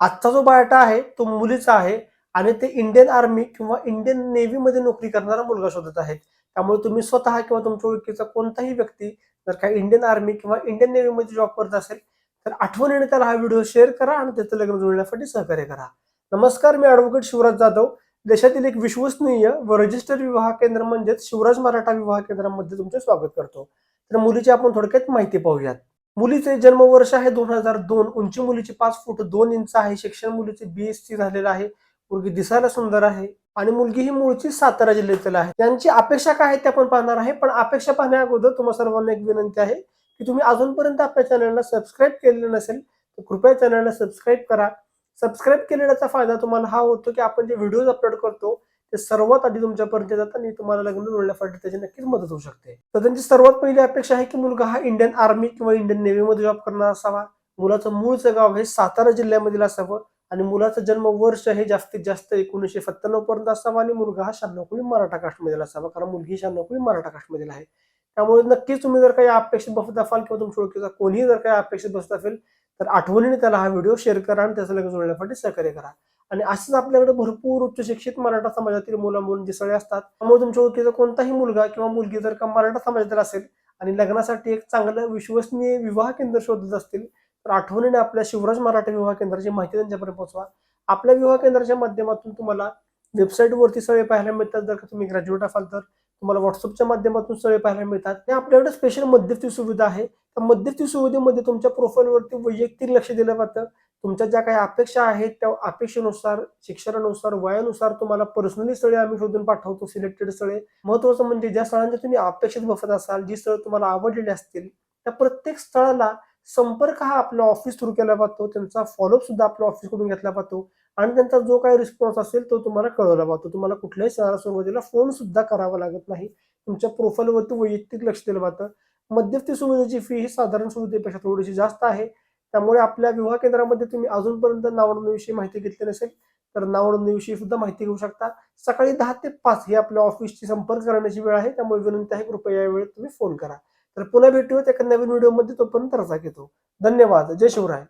आजचा जो बायोटा आहे तो मुलीचा आहे आणि ते इंडियन आर्मी किंवा इंडियन नेव्ही मध्ये नोकरी करणारा मुलगा शोधत आहेत त्यामुळे तुम्ही स्वतः किंवा तुमच्या ओळखीचा कोणताही व्यक्ती जर काही इंडियन आर्मी किंवा इंडियन नेव्ही मध्ये जॉब करत असेल तर आठवणीने त्याला हा व्हिडिओ शेअर करा आणि त्याचं लग्न जुळण्यासाठी सहकार्य करा. नमस्कार मी ॲडव्होकेट शिवराज जाधव. देशातील एक विश्वसनीय व रजिस्टर्ड विवाह केंद्र म्हणजेच शिवराज मराठा विवाह केंद्रामध्ये तुमचे स्वागत करतो. तर मुलीची आपण थोडक्यात माहिती पाहूयात. मुलीचे जन्मवर्ष आहे दोन हजार दोन. उंची मुलीची पाच फूट दोन इंच आहे. शिक्षण मुलीचे बीएससी झालेलं आहे. मुलगी दिसायला सुंदर आहे. आणि मुलगी ही मूळची सातारा जिल्ह्यातील आहे. त्यांची अपेक्षा काय आहे ते आपण पाहणार आहे. पण अपेक्षा पाहण्या अगोदर तुम्हाला सर्वांना एक विनंती आहे की तुम्ही अजूनपर्यंत आपल्या चॅनलला सबस्क्राईब केलेलं नसेल तर कृपया चॅनलला सबस्क्राईब करा. सबस्क्राईब केलेल्याचा फायदा तुम्हाला हा होतो की आपण जे व्हिडिओज अपलोड करतो ते सर्वात आधी तुमच्यापर्यंत येतात आणि तुम्हाला लग्न जुळण्यासाठी त्याची नक्कीच मदत होऊ शकते. तर त्यांची सर्वात पहिली अपेक्षा आहे की मुलगा हा इंडियन आर्मी किंवा इंडियन नेव्हीमध्ये जॉब करणार असावा. मुलाचं मूळचं गाव हे सातारा जिल्ह्यामधील असावं आणि मुलाचं जन्म वर्ष हे जास्तीत जास्त एकोणीसशे सत्त्याण्णव पर्यंत असावा आणि मुलगा हा शहाण्णव कुळी मराठा कास्टमधील असावा. कारण मुलगी शहाण्णव कुळी मराठा कास्टमधील आहे. त्यामुळे नक्कीच तुम्ही जर काही अपेक्षित बसत असाल किंवा तुमच्या ओळखीचा कोणीही जर काही अपेक्षित बसत असेल तर आठवणीने त्याला हा व्हिडिओ शेअर करा आणि त्याचं लग्न जोडण्यासाठी सहकार्य करा. आणि असंच आपल्याकडे भरपूर उच्च शिक्षित मराठा समाजातील मुलं मुलं सगळे असतात त्यामुळे तुमच्या ओळखीचा कोणताही मुलगा किंवा मुलगी जर का मराठा समाजातील असेल आणि लग्नासाठी एक चांगलं विश्वसनीय विवाह केंद्र शोधत असतील तर आठवणीने आपल्या शिवराज मराठा विवाह केंद्राची माहिती त्यांच्यापर्यंत पोहोचवा. आपल्या विवाह केंद्राच्या माध्यमातून तुम्हाला वेबसाईटवरती सगळे पाहायला मिळतात जर का तुम्ही ग्रॅज्युएट असाल तर. तुम्हाला व्हॉट्सअपच्या माध्यमातून सगळे पाहायला मिळतात. आणि आपल्याकडे स्पेशल मध्यस्थी सुविधा आहे. त्या मध्यस्थी सुविधेमध्ये तुमच्या प्रोफाईलवरती वैयक्तिक लक्ष दिलं जातं. तुमच्या ज्या काही अपेक्षा आहेत त्या अपेक्षेनुसार शिक्षणानुसार वयानुसार तुम्हाला पर्सनली स्थळे आम्ही शोधून पाठवतो सिलेक्टेड स्थळे. महत्वाचं म्हणजे ज्या स्थळांच्या तुम्ही अपेक्षित बसत असाल जी स्थळं तुम्हाला आवडलेली असतील त्या प्रत्येक स्थळाला संपर्क हा आपल्या ऑफिस थ्रू केला जातो. त्यांचा फॉलोअप सुद्धा आपल्या ऑफिसकडून घेतला जातो. आणि त्यांचा जो काही रिस्पॉन्स असेल तो तुम्हाला कळवला जातो. तुम्हाला कुठल्याही सणाला सुरुवातीला फोन सुद्धा करावा लागत नाही. तुमच्या प्रोफाईलवरती वैयक्तिक लक्ष दिलं जातं. मध्यस्थी सुविधेची फी ही साधारण सुविधेपेक्षा थोडीशी जास्त आहे. त्यामुळे आपल्या विवाह केंद्रामध्ये तुम्ही अजूनपर्यंत नावनोंदणीविषयी माहिती घेतली नसेल तर नावनोंदणीविषयी सुद्धा माहिती घेऊ शकता. सकाळी दहा ते पाच ही आपल्या ऑफिसची संपर्क करण्याची वेळ आहे त्यामुळे विनंती आहे कृपया या वेळेत तुम्ही फोन करा. तर पुन्हा भेटूयात एका नवीन व्हिडिओमध्ये तोपर्यंत रजा घेतो. धन्यवाद. जय शिवराय.